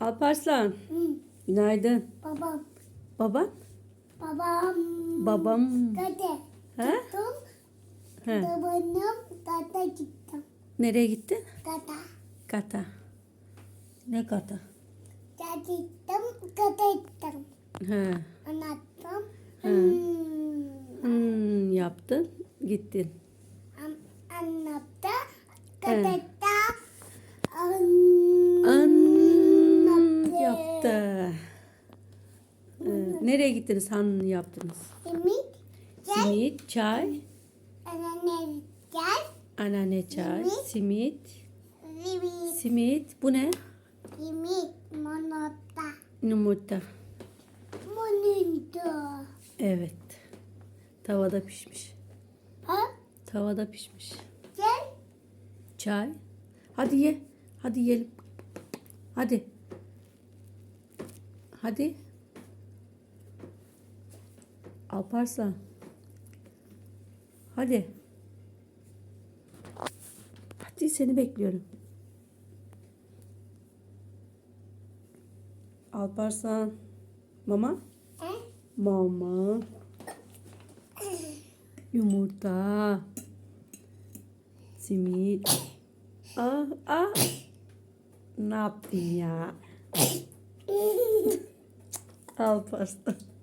Alparslan. Hı. Günaydın. Babam. Baban? Babam. Babam. Dede. He? Gittim. Babanım. Dada gittim. Nereye gittin? Dada. Kata. Ne kata? Dada gittim. Dada gittim. He. Anlattım. He. Hmm. Hmm, yaptın. Gittin. Nereye gittiniz? Han yaptınız. Simit. Gel. Simit, çay, Anne gel. anneanne çay, Simit. simit, Simit. Bu ne? Simit. Monotta. Yumurta. Monundo. Evet. Tavada pişmiş. Ha? Tavada pişmiş. Gel. Çay. Hadi ye. Hadi yiyelim. Hadi. Hadi. Alparslan. Hadi. Hadi seni bekliyorum. Alparslan. Mama. Mama. Yumurta. Simit. Ah ah. Ne yaptın ya? Alparslan.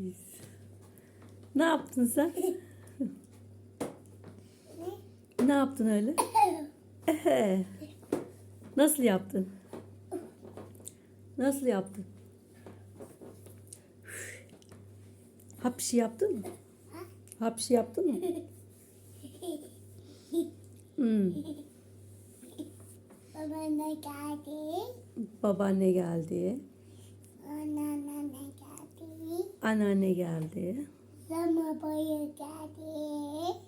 Pis. Ne yaptın sen? ne yaptın öyle? Ehe. Nasıl yaptın? Nasıl yaptın? Hapşi yaptın mı? Hapşi yaptın mı? Hmm. Baba ne geldi? Babaanne geldi. Anneanne geldi. Sama boyu geldi.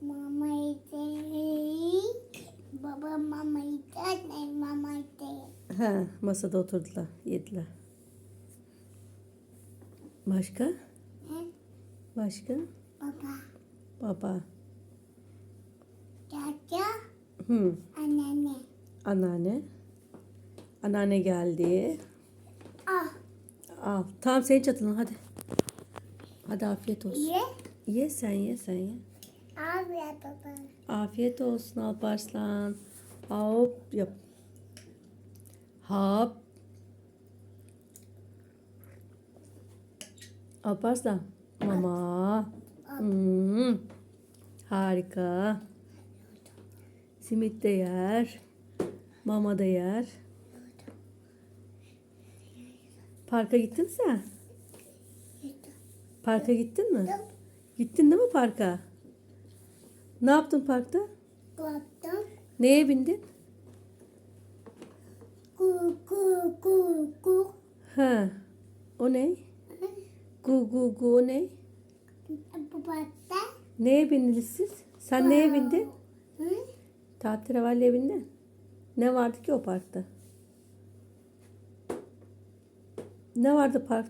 Mama yedi. Baba mama. Anne mama yedi. He, masada oturdular, yediler. Başka? He? Başka? Baba Baba. geldi. Hı. Anneanne. Anneanne. Anneanne geldi. Al. Tamam senin çatılın hadi. Hadi afiyet olsun. ye. Ye sen ye sen ye. Ya baba. Afiyet olsun Alparslan. Hop yap. Hop. Alparslan. Mama. Hmm. Harika. Simit de yer. Mama da yer. Parka gittin sen? Parka gittin mi? Gittin değil mi parka? Ne yaptın parkta? Koptum. Neye bindin? Ku ku ku ku. Ha. O ne? Gu gu gu o ne? Baba da. Neye bindiniz siz? Sen neye bindin? Hı? Tahterevalliye bindin. Ne vardı ki o parkta? Ne vardı parkta?